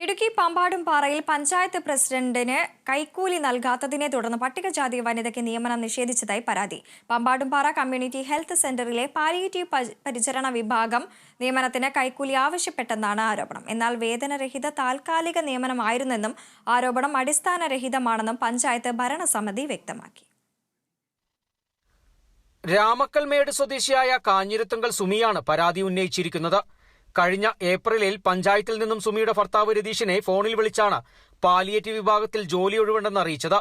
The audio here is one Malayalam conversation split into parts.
ഇടുക്കി പമ്പാടും പാറയിൽ പഞ്ചായത്ത് പ്രസിഡന്റിന് കൈക്കൂലി നൽകാത്തതിനെ തുടർന്ന് പട്ടികജാതി വനിതയ്ക്ക് നിയമനം നിഷേധിച്ചതായി പരാതി. പാമ്പാടുംപാറ കമ്മ്യൂണിറ്റി ഹെൽത്ത് സെന്ററിലെ പാലിയേറ്റീവ് പരിചരണ വിഭാഗം നിയമനത്തിന് കൈക്കൂലി ആവശ്യപ്പെട്ടെന്നാണ് ആരോപണം. എന്നാൽ വേതനരഹിത താൽക്കാലിക നിയമനമായിരുന്നെന്നും ആരോപണം അടിസ്ഥാനരഹിതമാണെന്നും പഞ്ചായത്ത് ഭരണസമിതി വ്യക്തമാക്കി. രാമക്കൽമേട് സ്വദേശിയായ കാഞ്ഞിരത്തുങ്കൽ സുമിയാണ് പരാതി ഉന്നയിച്ചിരിക്കുന്നത്. കഴിഞ്ഞ ഏപ്രിലിൽ പഞ്ചായത്തിൽ നിന്നും സുമിയുടെ ഭർത്താവ് രതീഷിനെ ഫോണിൽ വിളിച്ചാണ് പാലിയേറ്റീവ് വിഭാഗത്തിൽ ജോലി ഒഴിവുണ്ടെന്ന് അറിയിച്ചത്.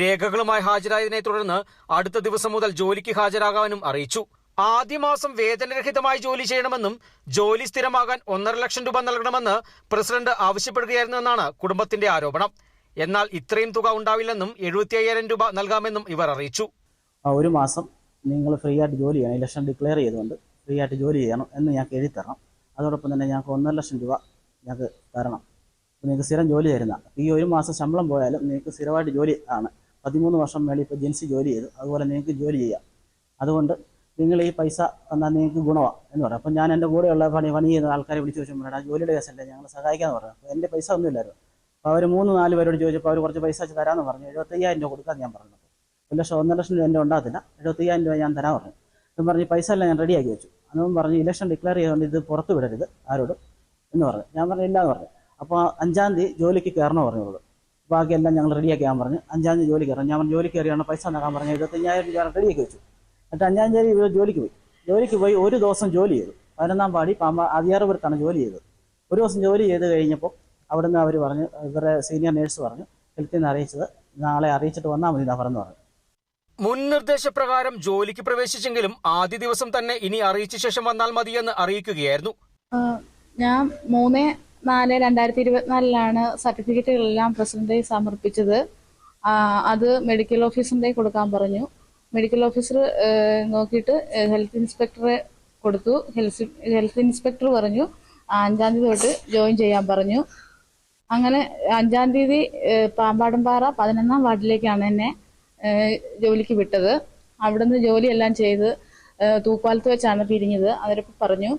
രേഖകളുമായി ഹാജരായതിനെ തുടർന്ന് അടുത്ത ദിവസം മുതൽ ജോലിക്ക് ഹാജരാകാനും അറിയിച്ചു. ആദ്യ മാസം വേതനരഹിതമായി ജോലി ചെയ്യണമെന്നും ജോലി സ്ഥിരമാകാൻ ഒന്നര ലക്ഷം രൂപ നൽകണമെന്ന് പ്രസിഡന്റ് ആവശ്യപ്പെടുകയായിരുന്നുവെന്നാണ് കുടുംബത്തിന്റെ ആരോപണം. എന്നാൽ ഇത്രയും തുക ഉണ്ടാവില്ലെന്നും എഴുപത്തി അയ്യായിരം രൂപ നൽകാമെന്നും ഇവർ അറിയിച്ചു. ഒരു മാസം നിങ്ങൾ ഫ്രീ ആയിട്ട് ജോലി ചെയ്യണം. ഇലക്ഷൻ ഡിക്ലെയർ ചെയ്തുകൊണ്ട് ഫ്രീ ആയിട്ട് ജോലി ചെയ്യണം എന്ന് ഞാൻ എഴുതി തരണം അതോടൊപ്പം തന്നെ ഞങ്ങൾക്ക് ഒന്നര ലക്ഷം രൂപ ഞങ്ങൾക്ക് തരണം. നിങ്ങൾക്ക് സ്ഥിരം ജോലി തരുന്ന ഈ ഒരു മാസം ശമ്പളം പോയാലും നിങ്ങൾക്ക് സ്ഥിരമായിട്ട് ജോലി ആണ്. പതിമൂന്ന് വർഷം മേളിൽ ഇപ്പോൾ ജെൻസി ജോലി ചെയ്തു അതുപോലെ നിങ്ങൾക്ക് ജോലി ചെയ്യാം. അതുകൊണ്ട് നിങ്ങൾ ഈ പൈസ തന്നാൽ നിങ്ങൾക്ക് ഗുണമാണ് എന്ന് പറയാം. അപ്പം ഞാൻ എന്റെ കൂടെയുള്ള പണി പണി ചെയ്യുന്ന ആൾക്കാരെ വിളിച്ച് ചോദിച്ചു പറയണം ജോലിയുടെ കേസല്ലേ ഞങ്ങൾ സഹായിക്കാമെന്ന് പറഞ്ഞു അപ്പോൾ എന്റെ പൈസ ഒന്നുമില്ലായിരുന്നു അപ്പോൾ അവർ മൂന്ന് നാല് പേരോട് ചോദിച്ചപ്പോൾ അവർ കുറച്ച് പൈസ വെച്ച് തരാമെന്ന് പറഞ്ഞു. എഴുപത്തയ്യായിരം രൂപ കൊടുക്കാൻ ഞാൻ പറഞ്ഞു ഒരു ലക്ഷം ഒന്നര ലക്ഷം രൂപ എന്റെ ഉണ്ടാകത്തില്ല എഴുപത്തയ്യായിരം രൂപ ഞാൻ തരാൻ പറഞ്ഞു. എന്ന് പറഞ്ഞ് പൈസ എല്ലാം ഞാൻ റെഡിയാക്കി വെച്ചു. അന്നും പറഞ്ഞ് ഇലക്ഷൻ ഡിക്ലെയർ ചെയ്തുകൊണ്ട് ഇത് പുറത്തു വിടരുത് ആരോടും എന്ന് പറഞ്ഞു. ഞാൻ പറഞ്ഞു ഇല്ല എന്ന് പറഞ്ഞു. അപ്പോൾ അഞ്ചാം തീയതി ജോലിക്ക് കയറണം പറഞ്ഞോളൂ ബാക്കിയെല്ലാം ഞങ്ങൾ റെഡിയാക്കി ഞാൻ പറഞ്ഞു അഞ്ചാം തീയതി ജോലി കയറണം. ഞാൻ പറഞ്ഞു ജോലിക്ക് കയറിയാണ് പൈസ ഉണ്ടാക്കാൻ പറഞ്ഞു ഇരുപത്തഞ്ചായിരം രൂപ റെഡിയാക്കി വെച്ചു. എന്നിട്ട് അഞ്ചാം തീയതി ഇവർ ജോലിക്ക് പോയി. ജോലിക്ക് പോയി ഒരു ദിവസം ജോലി ചെയ്തു. പതിനൊന്നാം പാടി പാമ്പ അതിയാറുപുരത്താണ് ജോലി ചെയ്തത്. ഒരു ദിവസം ജോലി ചെയ്ത് കഴിഞ്ഞപ്പോൾ അവിടുന്ന് അവർ പറഞ്ഞു ഇവരുടെ സീനിയർ നേഴ്സ് പറഞ്ഞു ഹെൽത്തിൽ നിന്ന് അറിയിച്ചത് നാളെ അറിയിച്ചിട്ട് വന്നാൽ മതി എന്നാ പറഞ്ഞു. മുൻ നിർദ്ദേശപ്രകാരം ജോലിക്ക് പ്രവേശിച്ചെങ്കിലും ആദ്യ ദിവസം തന്നെ ഇനി അറിയിച്ച ശേഷം വന്നാൽ മതിയെന്ന് അറിയിക്കുകയായിരുന്നു. ഞാൻ മൂന്ന് നാല് രണ്ടായിരത്തി ഇരുപത്തിനാലിലാണ് സർട്ടിഫിക്കറ്റുകളെല്ലാം പ്രസിഡന്റ് സമർപ്പിച്ചത്. അത് മെഡിക്കൽ ഓഫീസറിന്റെ കൊടുക്കാൻ പറഞ്ഞു. മെഡിക്കൽ ഓഫീസർ നോക്കിയിട്ട് ഹെൽത്ത് ഇൻസ്പെക്ടറെ കൊടുത്തു. ഹെൽത്ത് ഹെൽത്ത് ഇൻസ്പെക്ടർ പറഞ്ഞു അഞ്ചാം തീയതി തൊട്ട് ജോയിൻ ചെയ്യാൻ പറഞ്ഞു. അങ്ങനെ അഞ്ചാം തീയതി പാമ്പാടുംപാറ പതിനൊന്നാം വാർഡിലേക്കാണ് എന്നെ ജോലിക്ക് വിട്ടത്. അവിടുന്ന് ജോലിയെല്ലാം ചെയ്ത് തൂപ്പാലത്ത് വെച്ചാണ് പിരിഞ്ഞത്. അവരപ്പോൾ പറഞ്ഞു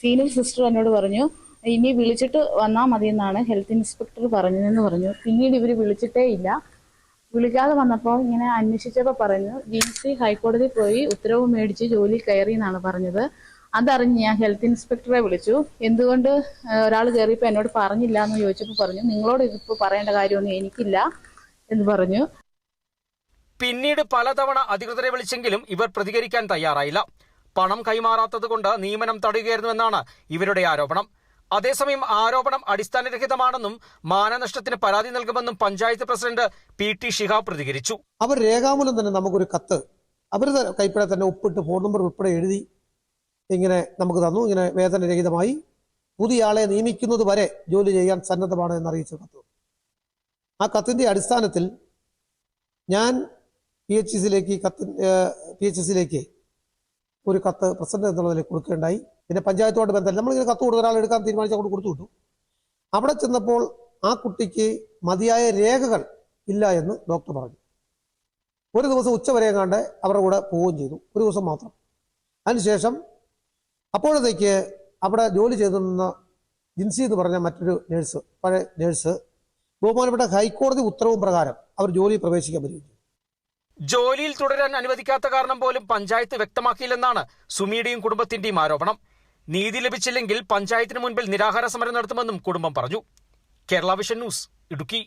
സീനിയർ സിസ്റ്റർ എന്നോട് പറഞ്ഞു ഇനി വിളിച്ചിട്ട് വന്നാൽ മതി എന്നാണ് ഹെൽത്ത് ഇൻസ്പെക്ടർ പറഞ്ഞതെന്ന് പറഞ്ഞു. പിന്നീട് ഇവർ വിളിച്ചിട്ടേ ഇല്ല. വിളിക്കാതെ വന്നപ്പോൾ ഇങ്ങനെ അന്വേഷിച്ചപ്പോൾ പറഞ്ഞു ഡി സി ഹൈക്കോടതി പോയി ഉത്തരവ് മേടിച്ച് ജോലി കയറി എന്നാണ് പറഞ്ഞത്. അതറിഞ്ഞ് ഞാൻ ഹെൽത്ത് ഇൻസ്പെക്ടറെ വിളിച്ചു. എന്തുകൊണ്ട് ഒരാൾ കയറിയപ്പോൾ എന്നോട് പറഞ്ഞില്ല എന്ന് ചോദിച്ചപ്പോൾ പറഞ്ഞു നിങ്ങളോട് ഇതിപ്പോൾ പറയേണ്ട കാര്യമൊന്നും എനിക്കില്ല. എന്ന് പറഞ്ഞു. പിന്നീട് പലതവണ അധികൃതരെ വിളിച്ചെങ്കിലും ഇവർ പ്രതികരിക്കാൻ തയ്യാറായില്ല. പണം കൈമാറാത്തത് കൊണ്ട് നിയമനം തടയുകയായിരുന്നുവെന്നാണ് ഇവരുടെ ആരോപണം. അതേസമയം ആരോപണം അടിസ്ഥാനരഹിതമാണെന്നും മാനനഷ്ടത്തിന് പരാതി നൽകുമെന്നും panchayat president P T Shihab പ്രതികരിച്ചു. അവർ രേഖാമൂലം തന്നെ നമുക്കൊരു കത്ത്. അവർ കൈപ്പിടെ തന്നെ ഒപ്പിട്ട് ഫോൺ നമ്പർ ഉൾപ്പെടെ എഴുതി ഇങ്ങനെ നമുക്ക് തന്നു. ഇങ്ങനെ വേതനരഹിതമായി പുതിയ ആളെ നിയമിക്കുന്നത് വരെ ജോലി ചെയ്യാൻ സന്നദ്ധമാണ് എന്നറിയിച്ച കത്ത്. ആ കത്തിന്റെ അടിസ്ഥാനത്തിൽ ഞാൻ പി എച്ച് എസിലേക്ക് കത്ത് പി എച്ച് എസിലേക്ക് ഒരു കത്ത് പ്രസിഡന്റ് എന്നുള്ള നിലയിൽ കൊടുക്കേണ്ടായി പിന്നെ പഞ്ചായത്തോട് ബന്ധമില്ല. നമ്മളിങ്ങനെ കത്ത് കൊടുത്ത ഒരാൾ എടുക്കാൻ തീരുമാനിച്ച കൊണ്ട് കൊടുത്തു വിട്ടു. അവിടെ ചെന്നപ്പോൾ ആ കുട്ടിക്ക് മതിയായ രേഖകൾ ഇല്ല എന്ന് ഡോക്ടർ പറഞ്ഞു. ഒരു ദിവസം ഉച്ചവരെ കണ്ട് അവരുടെ കൂടെ പോവുകയും ചെയ്തു. ഒരു ദിവസം മാത്രം. അതിനുശേഷം അപ്പോഴത്തേക്ക് അവിടെ ജോലി ചെയ്തു നിന്ന ജിൻസി എന്ന് പറഞ്ഞ മറ്റൊരു നേഴ്സ് പഴയ നേഴ്സ് ബഹുമാനപ്പെട്ട ഹൈക്കോടതി ഉത്തരവും പ്രകാരം അവർ ജോലിയിൽ പ്രവേശിക്കാൻ പറ്റും ജോലിയിൽ തുടരാൻ അനുവദിക്കാത്ത കാരണം പോലും പഞ്ചായത്ത് വ്യക്തമാക്കിയില്ലെന്നാണ് സുമിയുടെയും കുടുംബത്തിന്റെയും ആരോപണം. നീതി ലഭിച്ചില്ലെങ്കിൽ പഞ്ചായത്തിന് മുൻപിൽ നിരാഹാര സമരം നടത്തുമെന്നും കുടുംബം പറഞ്ഞു. Kerala vision news Idukki.